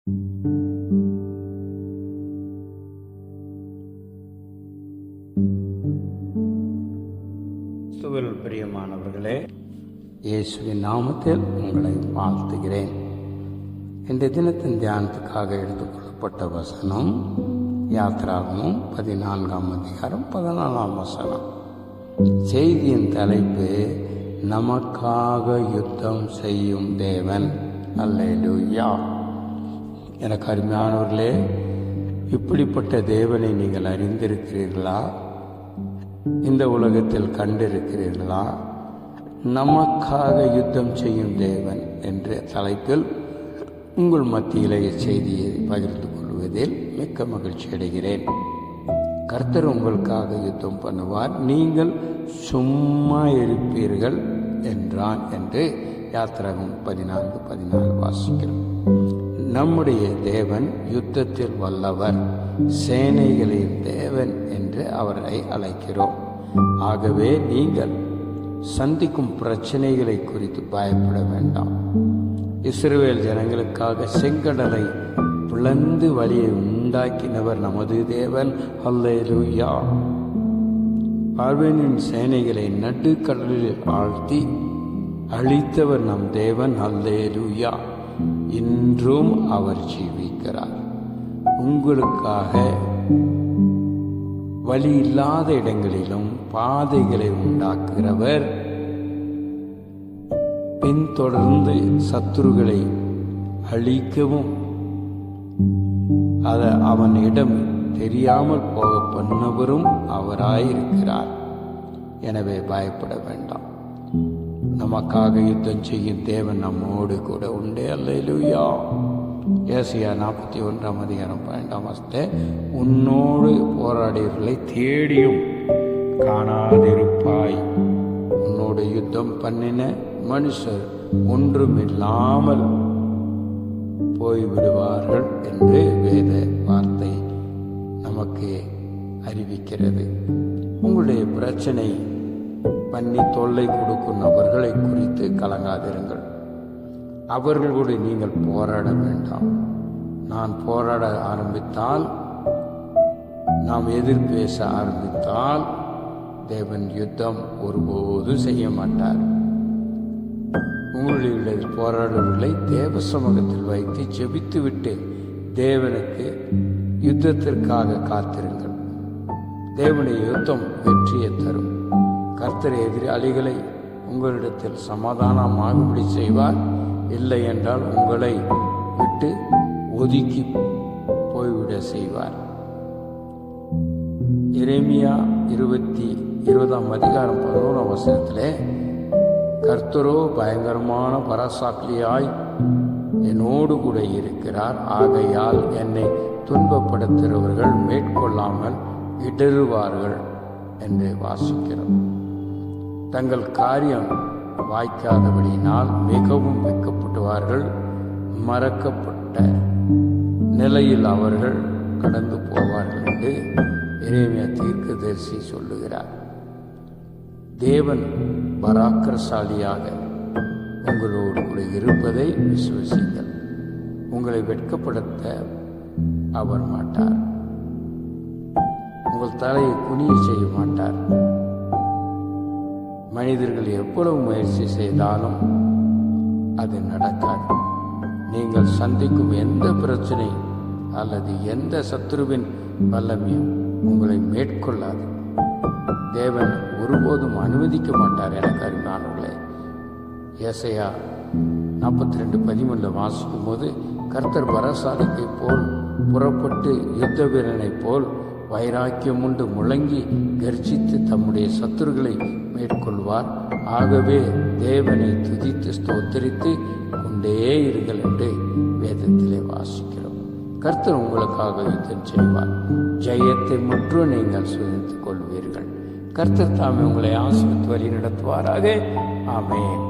கிறிஸ்துவில் பிரியமானவர்களே இயேசுவின் நாமத்தில் உங்களை வாழ்த்துகிறேன். இந்த தினத்தின் தியானத்துக்காக எடுத்துக்கொள்ளப்பட்ட வசனம் யாத்திராகமும் பதினான்காம் அதிகாரம் பதினாலாம் வசனம். செய்தியின் தலைப்பு நமக்காக யுத்தம் செய்யும் தேவன். அல்லேலூயா. எனக்கு அருமையானவர்களே இப்படிப்பட்ட தேவனை நீங்கள் அறிந்திருக்கிறீர்களா? இந்த உலகத்தில் கண்டிருக்கிறீர்களா? நமக்காக யுத்தம் செய்யும் தேவன் என்ற தலைப்பில் உங்கள் மத்தியிலே செய்தியை பகிர்ந்து கொள்வதில் மிக்க மகிழ்ச்சி அடைகிறேன். கர்த்தர் உங்களுக்காக யுத்தம் பண்ணுவார். நீங்கள் சும்மா இருப்பீர்கள் என்றான் என்று யாத்திரகம் பதினான்கு பதினாலு வாசிக்கிறோம். நம்முடைய தேவன் யுத்தத்தில் வல்லவர் சேனைகளின் தேவன் என்று அவரை அழைக்கிறோம். ஆகவே நீங்கள் சந்திக்கும் பிரச்சனைகளை குறித்து பயப்பட வேண்டாம். இஸ்ரேல் ஜனங்களுக்காக செங்கடலை பிளந்து வழியை உண்டாக்கினவர் நமது தேவன். அல்லேலூயா. பார்வனின் சேனைகளை நடுக்கடலில் ஆழ்த்தி அழித்தவர் நம் தேவன். அல்லேலூயா. இன்றும் அவர் ஜீவிக்கிறார். உங்களுக்காக வழி இல்லாத இடங்களிலும் பாதைகளை உண்டாக்குகிறவர் பின்தொடர்ந்து சத்துருகளை அழிக்கவும் அதை அவனிடம் தெரியாமல் போக பண்ணவரும் அவராயிருக்கிறார். எனவே பயப்பட வேண்டாம். நமக்காக யுத்தம் செய்யும் தேவன் நம்மோடு கூட உண்டே. அல்லையிலுயா ஏசியா நாற்பத்தி ஒன்றாம் அதிகாரம் பன்னெண்டாம் வசத்தை உன்னோடு போராடியவர்களை தேடியும் காணாதிருப்பாய். உன்னோடு யுத்தம் பண்ணின மனுஷர் ஒன்றுமில்லாமல் போய்விடுவார்கள் என்று வேத வார்த்தை நமக்கு அறிவிக்கிறது. உங்களுடைய பிரச்சனை பண்ணி தொல்லை கொடுக்கும் நபர்களை குறித்து கலங்காதிருங்கள். அவர்களோடு நீங்கள் போராட வேண்டாம். நான் போராட ஆரம்பித்தால் நாம் எதிர் பேச ஆரம்பித்தால் தேவன் யுத்தம் ஒருபோதும் செய்ய மாட்டார். உங்களுடைய போராடவில்லை தேவ சமூகத்தில் வைத்து ஜெபித்துவிட்டு தேவனுக்கு யுத்தத்திற்காக காத்திருங்கள். தேவனுடைய யுத்தம் வெற்றியை தரும். கர்த்தர் எதிராளிகளை உங்களிடத்தில் சமாதானமாகும்படி செய்வார். இல்லை என்றால் உங்களை விட்டு ஒதுக்கி போய்விட செய்வார். இறைமியா இருபத்தி இருபதாம் அதிகாரம் பதினோராம் வசனத்திலே கர்த்தரோ பயங்கரமான பராசாக்கியாய் என்னோடு கூட இருக்கிறார். ஆகையால் என்னை துன்பப்படுத்துகிறவர்கள் மேற்கொள்ளாமல் இடறுவார்கள் என்று வாசிக்கிறோம். தங்கள் காரியம் வாய்க்காதபடியினால் மிகவும் வெட்கப்பட்டுவார்கள் மறக்கப்பட்ட நிலையில் அவர்கள் கடந்து போவார்கள் என்று இறைமைய தீர்க்கதரிசி சொல்லுகிறார். தேவன் பராக்கிரசாலியாக உங்களோடு கூட இருப்பதை விசுவசிங்கள் உங்களை வெட்கப்படுத்த அவர் மாட்டார். உங்கள் தலையை குனிய செய்ய மாட்டார். மனிதர்கள் எவ்வளவு முயற்சி செய்தாலும் அது நடக்காது. நீங்கள் சந்திக்கும் எந்த பிரச்சனை அல்லது எந்த சத்ருவின் வல்லமையும் உங்களை மேற்கொள்ளாது. தேவன் ஒருபோதும் அனுமதிக்க மாட்டார் எனக்கு அருமையானவர்களே ஏசையா நாற்பத்தி ரெண்டு பதிமூணில் வாசிக்கும் போது கர்த்தர் பரசாலிக்கை போல் புறப்பட்டு யுத்த வீரனைப் போல் வைராக்கியம் உண்டு முழங்கி கர்ஜித்து தம்முடைய சத்துருகளை மேற்கொள்வார். ஆகவே தேவனை துதித்து ஸ்தோத்தரித்து கொண்டே இருங்கள் என்று வேதத்திலே வாசிக்கிறோம். கர்த்தர் உங்களுக்காக யுத்தம் செய்வார். ஜெயத்தை முற்றும் நீங்கள் சுதித்துக் கொள்வீர்கள். கர்த்தர் தாமே உங்களை ஆசிரித்து வழி நடத்துவாராக. ஆமேன்.